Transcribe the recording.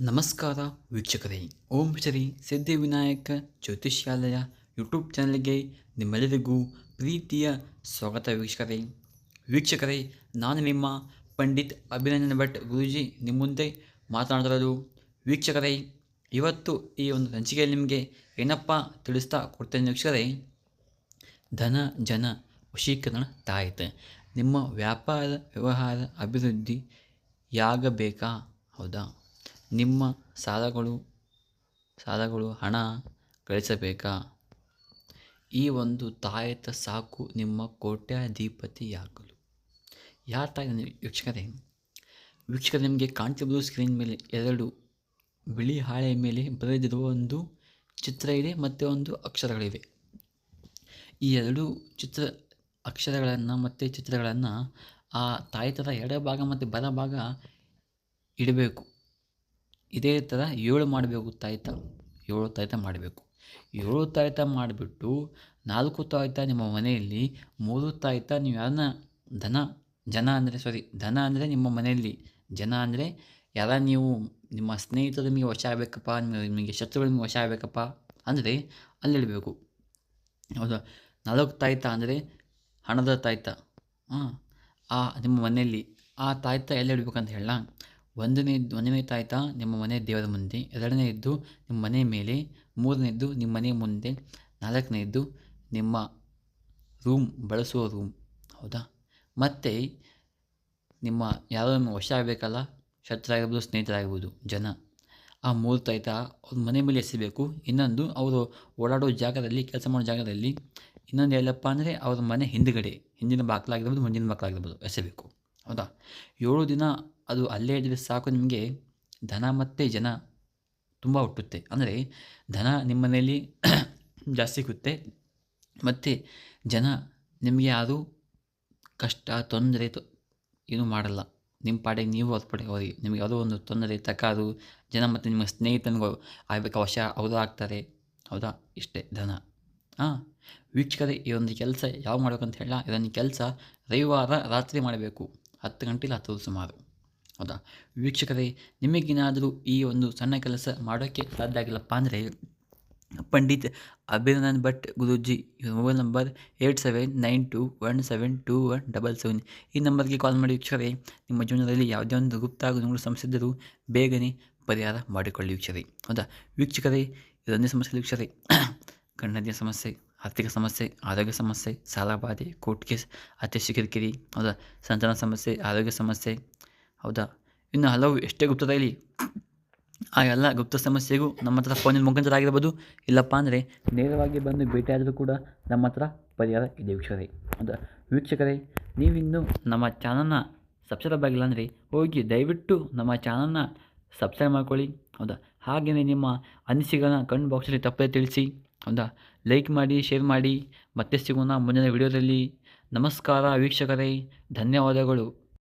ನಮಸ್ಕಾರ ವೀಕ್ಷಕರೇ. ಓಂ ಶ್ರೀ ಸಿದ್ಧಿವಿನಾಯಕ ಜ್ಯೋತಿಷ್ಯಾಲಯ ಯೂಟ್ಯೂಬ್ ಚಾನಲ್ಗೆ ನಿಮ್ಮೆಲ್ಲರಿಗೂ ಪ್ರೀತಿಯ ಸ್ವಾಗತ ವೀಕ್ಷಕರೇ. ವೀಕ್ಷಕರೇ, ನಾನು ನಿಮ್ಮ ಪಂಡಿತ್ ಅಭಿನಂದನ್ ಭಟ್ ಗುರುಜಿ. ನಿಮ್ಮ ಮುಂದೆ ಮಾತನಾಡಿರೋದು ವೀಕ್ಷಕರೇ, ಇವತ್ತು ಈ ಒಂದು ಸಂಚಿಕೆಯಲ್ಲಿ ನಿಮಗೆ ಏನಪ್ಪ ತಿಳಿಸ್ತಾ ಕೊಡ್ತೇನೆ ವೀಕ್ಷಕರೇ, ಧನ, ಜನ, ವಶೀಕರಣ ತಾಯಿತ ನಿಮ್ಮ ವ್ಯಾಪಾರ, ವ್ಯವಹಾರ, ಅಭಿವೃದ್ಧಿ ಯಾಗಬೇಕಾ? ಹೌದಾ? ನಿಮ್ಮ ಸಾಲಗಳು ಸಾಲಗಳು ಹಣ ಗಳಿಸಬೇಕಾ? ಈ ಒಂದು ತಾಯತ ಸಾಕು ನಿಮ್ಮ ಕೋಟ್ಯಾಧಿಪತಿಯಾಗಲು. ಯಾರ ತಾಯಿ ವೀಕ್ಷಕರೇ? ವೀಕ್ಷಕರು ನಿಮಗೆ ಕಾಣ್ತಿರ್ಬೋದು ಸ್ಕ್ರೀನ್ ಮೇಲೆ ಎರಡು ಬಿಳಿ ಹಾಳೆ ಮೇಲೆ ಬರೆದಿರುವ ಒಂದು ಚಿತ್ರ ಇದೆ ಮತ್ತು ಒಂದು ಅಕ್ಷರಗಳಿವೆ. ಈ ಎರಡು ಚಿತ್ರ ಅಕ್ಷರಗಳನ್ನು ಮತ್ತು ಚಿತ್ರಗಳನ್ನು ಆ ತಾಯ್ತದ ಎಡಭಾಗ ಮತ್ತು ಬಲಭಾಗ ಇಡಬೇಕು. ಇದೇ ಥರ ಏಳು ಮಾಡಬೇಕು ತಾಯ್ತ, ಏಳು ತಾಯ್ತ ಮಾಡಬೇಕು. ಏಳು ತಾಯ್ತ ಮಾಡಿಬಿಟ್ಟು ನಾಲ್ಕು ತಾಯ್ತ ನಿಮ್ಮ ಮನೆಯಲ್ಲಿ, ಮೂರು ತಾಯ್ತ ನೀವು ಯಾರನ್ನ ಧನ, ಜನ ಅಂದರೆ ಸಾರಿ ಧನ ಅಂದರೆ ನಿಮ್ಮ ಮನೆಯಲ್ಲಿ, ಜನ ಅಂದರೆ ಯಾರ ನೀವು ನಿಮ್ಮ ಸ್ನೇಹಿತರು ನಿಮಗೆ ವಶ ಆಗಬೇಕಪ್ಪ ನಿಮಗೆ ನಿಮಗೆ ಶತ್ರುಗಳು ನಿಮಗೆ ವಶ ಆಗಬೇಕಪ್ಪ ಅಂದರೆ ಅಲ್ಲಿಡಬೇಕು ಹೌದಾ? ನಾಲ್ಕು ತಾಯ್ತ ಅಂದರೆ ಹಣದ ತಾಯ್ತ. ಹಾಂ ಆ ನಿಮ್ಮ ಮನೆಯಲ್ಲಿ ಆ ತಾಯ್ತ ಎಲ್ಲಿ ಇಡಬೇಕಂತ ಹೇಳ ಒಂದನೇ ಒಂದನೇ ತಾಯ್ತ ನಿಮ್ಮ ಮನೆ ದೇವರ ಮುಂದೆ ಎರಡನೇದ್ದು ನಿಮ್ಮ ಮನೆ ಮೇಲೆ ಮೂರನೇದ್ದು ನಿಮ್ಮ ಮನೆ ಮುಂದೆ ನಾಲ್ಕನೇದ್ದು ನಿಮ್ಮ ರೂಮ್ ಬಳಸುವ ರೂಮ್. ಹೌದಾ? ಮತ್ತು ನಿಮ್ಮ ಯಾರೋ ವಶ ಆಗಬೇಕಲ್ಲ? ಶತ್ರಾಗಿರ್ಬೋದು ಸ್ನೇಹಿತರಾಗಿರ್ಬೋದು ಜನ. ಆ ಮೂರು ತಾಯ್ತ ಅವ್ರ ಮನೆ ಮೇಲೆ ಎಸಿಬೇಕು ಇನ್ನೊಂದು ಅವರು ಓಡಾಡೋ ಜಾಗದಲ್ಲಿ, ಕೆಲಸ ಮಾಡೋ ಜಾಗದಲ್ಲಿ. ಇನ್ನೊಂದು ಹೇಳಪ್ಪ ಅಂದರೆ ಅವ್ರ ಮನೆ ಹಿಂದುಗಡೆ, ಹಿಂದಿನ ಬಾಗಿಲಾಗಿರ್ಬೋದು, ಮುಂದಿನ ಬಾಗಿಲಾಗಿರ್ಬೋದು ಎಸೆಬೇಕು ಹೌದಾ? ಏಳು ದಿನ ಅದು ಅಲ್ಲೇ ಇದ್ದರೆ ಸಾಕು ನಿಮಗೆ. ಧನ ಮತ್ತು ಜನ ತುಂಬ ಹುಟ್ಟುತ್ತೆ. ಅಂದರೆ ಧನ ನಿಮ್ಮ ಮನೆಯಲ್ಲಿ ಜಾಸ್ತಿ ಸಿಗುತ್ತೆ. ಮತ್ತು ಜನ ನಿಮಗೆ ಯಾರು ಕಷ್ಟ, ತೊಂದರೆ ತೊ, ಏನೂ ಮಾಡಲ್ಲ. ನಿಮ್ಮ ಪಾಡಿಗೆ ನೀವು ಪಾಡಿಗೆ ಅವರಿಗೆ. ನಿಮಗೆ ಯಾವುದೋ ಒಂದು ತೊಂದರೆ ತಕಾರು ಜನ ಮತ್ತು ನಿಮ್ಮ ಸ್ನೇಹಿತನಿಗೂ ಆಗಬೇಕು ಅವಶ್ಯ, ಅವರು ಆಗ್ತಾರೆ. ಹೌದಾ? ಇಷ್ಟೇ ಧನ. ಹಾಂ? ವೀಕ್ಷಕರೇ ಈ ಒಂದು ಕೆಲಸ ಯಾವ ಮಾಡಬೇಕಂತ ಹೇಳ ಇದೊಂದು ಕೆಲಸ ರವಿವಾರ ರಾತ್ರಿ ಮಾಡಬೇಕು. ಹತ್ತು ಗಂಟೆಲಿ ಹತ್ತು ಸುಮಾರು ಹೌದಾ? ವೀಕ್ಷಕರೇ, ನಿಮಗೇನಾದರೂ ಈ ಒಂದು ಸಣ್ಣ ಕೆಲಸ ಮಾಡೋಕ್ಕೆ ಸಾಧ್ಯ ಆಗಿಲ್ಲಪ್ಪ ಅಂದರೆ, Pandit Abhinandan Bhat Guruji mobile number eight seven nine two one seven two one double seven. ಈ ನಂಬರ್ಗೆ ಕಾಲ್ ಮಾಡಿ ವೀಕ್ಷಕರೇ, ನಿಮ್ಮ ಜೀವನದಲ್ಲಿ ಯಾವುದೇ ಒಂದು ಗುಪ್ತ ಗುಣಗಳು ಸಮಸ್ಯೆ ಇದ್ದರೂ ಬೇಗನೆ ಪರಿಹಾರ ಮಾಡಿಕೊಳ್ಳಿ ವೀಕ್ಷಕರೇ. ಹೌದಾ? ವೀಕ್ಷಕರೇ, ಇದೊಂದೇ ಸಮಸ್ಯೆ ವೀಕ್ಷಕರೇ. ಕಣ್ಣದಿಯ ಸಮಸ್ಯೆ. ಆರ್ಥಿಕ ಸಮಸ್ಯೆ, ಆರೋಗ್ಯ ಸಮಸ್ಯೆ ಸಾಲಬಾಧೆ ಕೋರ್ಟ್ ಕೇಸ್ ಅತ್ಯಷ್ಟು ಕಿರಿಕಿರಿ ಹೌದಾ? ಸಂತಾನ ಸಮಸ್ಯೆ, ಆರೋಗ್ಯ ಸಮಸ್ಯೆ, ಹೌದಾ? ಇನ್ನು ಹಲವು ಎಷ್ಟೇ ಗುಪ್ತದಲ್ಲಿ ಆ ಎಲ್ಲ ಗುಪ್ತ ಸಮಸ್ಯೆಗೂ ನಮ್ಮ ಹತ್ರ ಫೋನಿನ ಮುಖಾಂತರ ಆಗಿರ್ಬೋದು. ಇಲ್ಲಪ್ಪ ಅಂದರೆ ನೇರವಾಗಿ ಬಂದು ಭೇಟಿಯಾದರೂ ಕೂಡ ನಮ್ಮ ಹತ್ರ ಪರಿಹಾರ ಇದೆ ವೀಕ್ಷಕರೇ, ಹೌದಾ? ವೀಕ್ಷಕರೇ, ನೀವಿನ್ನು ನಮ್ಮ ಚಾನಲ್ನ ಸಬ್ಸ್ಕ್ರೈಬ್ ಆಗಿಲ್ಲ ಅಂದರೆ ಹೋಗಿ ದಯವಿಟ್ಟು ನಮ್ಮ ಚಾನಲ್ನ ಸಬ್ಸ್ಕ್ರೈಬ್ ಮಾಡ್ಕೊಳ್ಳಿ, ಹೌದಾ? ಹಾಗೆಯೇ ನಿಮ್ಮ ಅನಿಸಿಕೆಗಳನ್ನ ಕಣ್ಣು ಬಾಕ್ಸಲ್ಲಿ ತಪ್ಪದೆ ತಿಳಿಸಿ, ಹೌದಾ? ಲೈಕ್ ಮಾಡಿ ಶೇರ್ ಮಾಡಿ. ಮತ್ತೆ ಸಿಗೋಣ ಮುಂದಿನ ವಿಡಿಯೋದಲ್ಲಿ ನಮಸ್ಕಾರ ವೀಕ್ಷಕರೇ. ಧನ್ಯವಾದಗಳು.